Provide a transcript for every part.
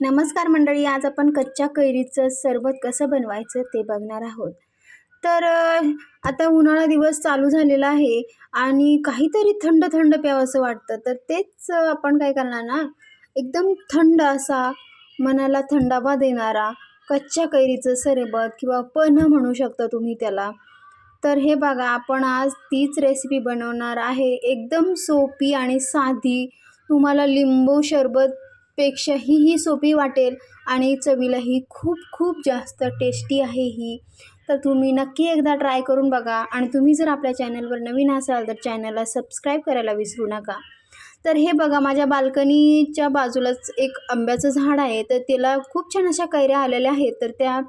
नमस्कार मंडळी आज आपण कच्च्या कैरीचं सरबत कसं बनवायचं ते बघणार आहोत. तर आता उन्हाळा दिवस चालू झालेला आहे आणि काहीतरी थंड थंड प्यावंसं वाटतं. तर तेच आपण काय करणार ना एकदम थंड असा मनाला थंडावा देणारा कच्च्या कैरीचं सरबत किंवा पन्ह म्हणू शकता तुम्ही त्याला. तर हे बघा आपण आज तीच रेसिपी बनवणार आहे. एकदम सोपी आणि साधी तुम्हाला लिंबू सरबत पेक्षाही ही सोपी वाटेल आणि चवीलाही खूप खूप जास्त टेस्टी आहे ही. तर तुम्ही नक्की एकदा ट्राय करून बघा आणि तुम्ही जर आपल्या चॅनलवर नवीन असाल तर चॅनलला सबस्क्राईब करायला विसरू नका. तर हे बघा माझ्या बाल्कनीच्या बाजूलाच एक आंब्याचं झाड आहे तर त्याला खूप छान अशा कैऱ्या आलेल्या आहेत. तर त्या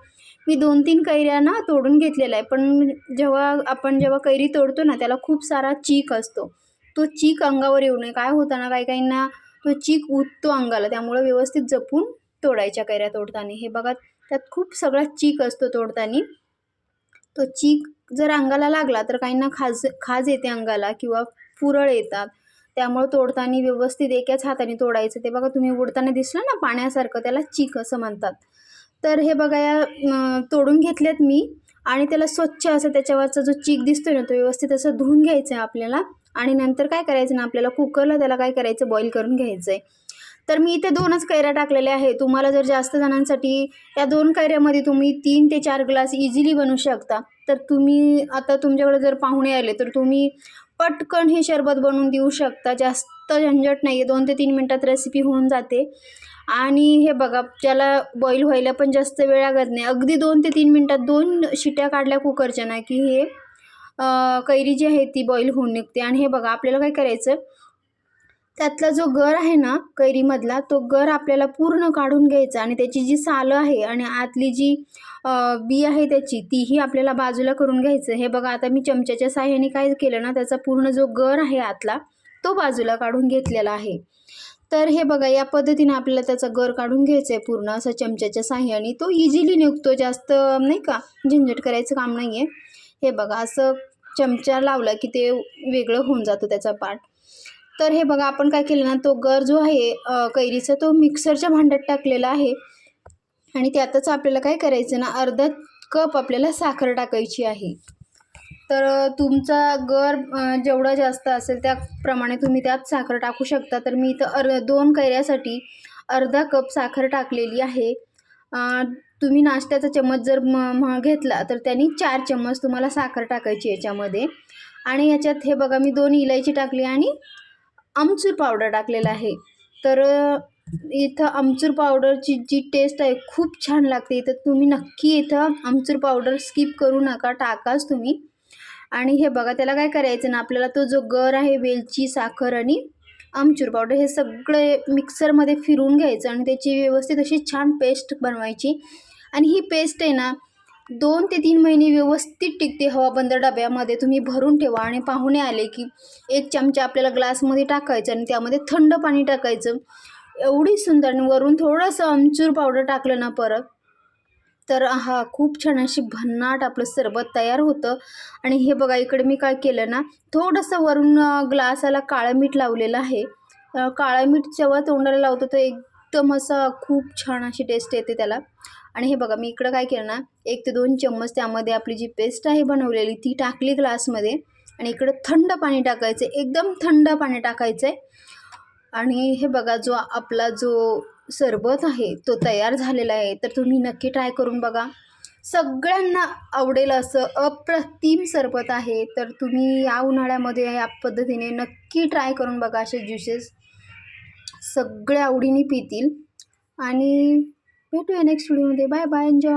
मी दोन तीन कैऱ्या ना तोडून घेतलेल्या आहे पण जेव्हा आपण जेव्हा कैरी तोडतो ना त्याला खूप सारा चीक असतो. तो चीक अंगावर येऊ नये. काय होतं ना काही काहींना तो चीक उठतो अंगाला त्यामुळं व्यवस्थित जपून तोडायच्या कैऱ्या तोडताना. हे बघा त्यात खूप सगळा चीक असतो तोडताना. तो चीक जर अंगाला लागला तर काहींना खाज खाज येते अंगाला किंवा पुरळ येतात. त्यामुळं तोडताना व्यवस्थित एकाच हाताने तोडायचं. ते बघा तुम्ही उडताना दिसलं ना पाण्यासारखं त्याला चीक असं म्हणतात. तर हे बघा या तोडून घेतल्यात मी. आणि त्याला स्वच्छ असं त्याच्यावरचा जो चीक दिसतोय ना तो व्यवस्थित असं धुवून घ्यायचं आहे आपल्याला. आणि नंतर काय करायचं ना आपल्याला कुकरला त्याला काय करायचं बॉईल करून घ्यायचं आहे तर मी इथे दोनच कैऱ्या टाकलेल्या आहे तुम्हाला जर जास्त जणांसाठी या दोन कैऱ्यामध्ये तुम्ही तीन ते चार ग्लास इझिली बनवू शकता. तर तुम्ही आता तुमच्याकडे जर पाहुणे आले तर तुम्ही पटकन हे शरबत बनवून देऊ शकता. जास्त झंझट नाही आहे दोन ते तीन मिनटात रेसिपी होऊन जाते. आणि हे बघा त्याला बॉईल व्हायला पण जास्त वेळ लागत नाही. अगदी दोन ते तीन मिनटात दोन शिट्या काढल्या कुकरच्या ना की हे कैरी जी आहे ती बॉईल होऊन निघते. आणि हे बघा आपल्याला काय करायचं? त्यातला जो गर आहे ना कैरीमधला तो गर आपल्याला पूर्ण काढून घ्यायचा आणि त्याची जी सालं आहे आणि आतली जी बी आहे त्याची तीही आपल्याला बाजूला करून घ्यायचं. हे बघा आता मी चमच्याच्या साह्याने काय केलं ना त्याचा पूर्ण जो गर आहे आतला तो बाजूला काढून घेतलेला आहे. तर हे बघा या पद्धतीने आपल्याला त्याचा गर काढून घ्यायचा आहे पूर्ण असं चमच्याच्या साह्याने. तो इझिली निघतो जास्त नाही का झंझट करायचं काम नाही आहे हे बघा असं चमचा लावला की ते वेगळं होऊन जातं त्याचा पार्ट तर हे बघा आपण काय केलं ना तो गर जो आहे कैरीचा तो मिक्सरच्या भांड्यात टाकलेला आहे. आणि त्यातच आपल्याला काय करायचं ना अर्धा कप आपल्याला साखर टाकायची आहे. तर तुमचा गर जेवढा जास्त असेल त्याप्रमाणे तुम्ही त्यात साखर टाकू शकता. तर मी इथं अर् दोन कैऱ्यासाठी अर्धा कप साखर टाकलेली आहे. तुम्ही नाश्त्याचा चम्मच जर म म घेतला तर त्यांनी चार चम्मच तुम्हाला साखर टाकायची याच्यामध्ये. आणि याच्यात हे बघा मी दोन इलायची टाकली आणि आमचूर पावडर टाकलेला आहे. तर इथं आमचूर पावडरची जी टेस्ट आहे खूप छान लागते. इथं तुम्ही नक्की इथं आमचूर पावडर स्किप करू नका टाकाच तुम्ही. आणि हे बघा त्याला काय करायचं ना आपल्याला तो जो गर आहे वेलची साखर आणि आमचूर पावडर हे सगळे मिक्सरमध्ये फिरून घ्यायचं आणि त्याची व्यवस्थित अशी छान पेस्ट बनवायची. आणि ही पेस्ट आहे ना दोन ते तीन महिने व्यवस्थित टिकते हवाबंद डब्यामध्ये. तुम्ही भरून ठेवा आणि पाहुणे आले की एक चमचा आपल्याला ग्लासमध्ये टाकायचं आणि त्यामध्ये थंड पाणी टाकायचं. एवढी सुंदर आणि वरून थोडंसं आमचूर पावडर टाकलं ना परत तर हा खूप छान अशी भन्नाट आपलं सरबत तयार होतं. आणि हे बघा इकडे मी काय केलं ना थोडंसं वरून ग्लासाला काळं मीठ लावलेलं आहे. काळं मीठ जेव्हा तोंडाला लावतो तर एकदम असं खूप छान अशी टेस्ट येते त्याला. आणि हे बघा मी इकडं काय केलं ना एक ते दोन चम्मच त्यामध्ये आपली जी पेस्ट आहे बनवलेली ती टाकली ग्लासमध्ये. आणि इकडं थंड पाणी टाकायचं एकदम थंड पाणी टाकायचं आहे आणि हे बघा जो आपला जो सरबत आहे तो तयार झालेला आहे तर तुम्ही नक्की ट्राय करून बघा. सगळ्यांना आवडेल असं अप्रतिम सरबत आहे तर तुम्ही या उन्हाळ्यामध्ये या पद्धतीने नक्की ट्राय करून बघा असे ज्युसेस सगळ्या आवडीने पितील. आणि भेटूया नेक्स्ट व्हिडिओमध्ये बाय बाय एन्जॉय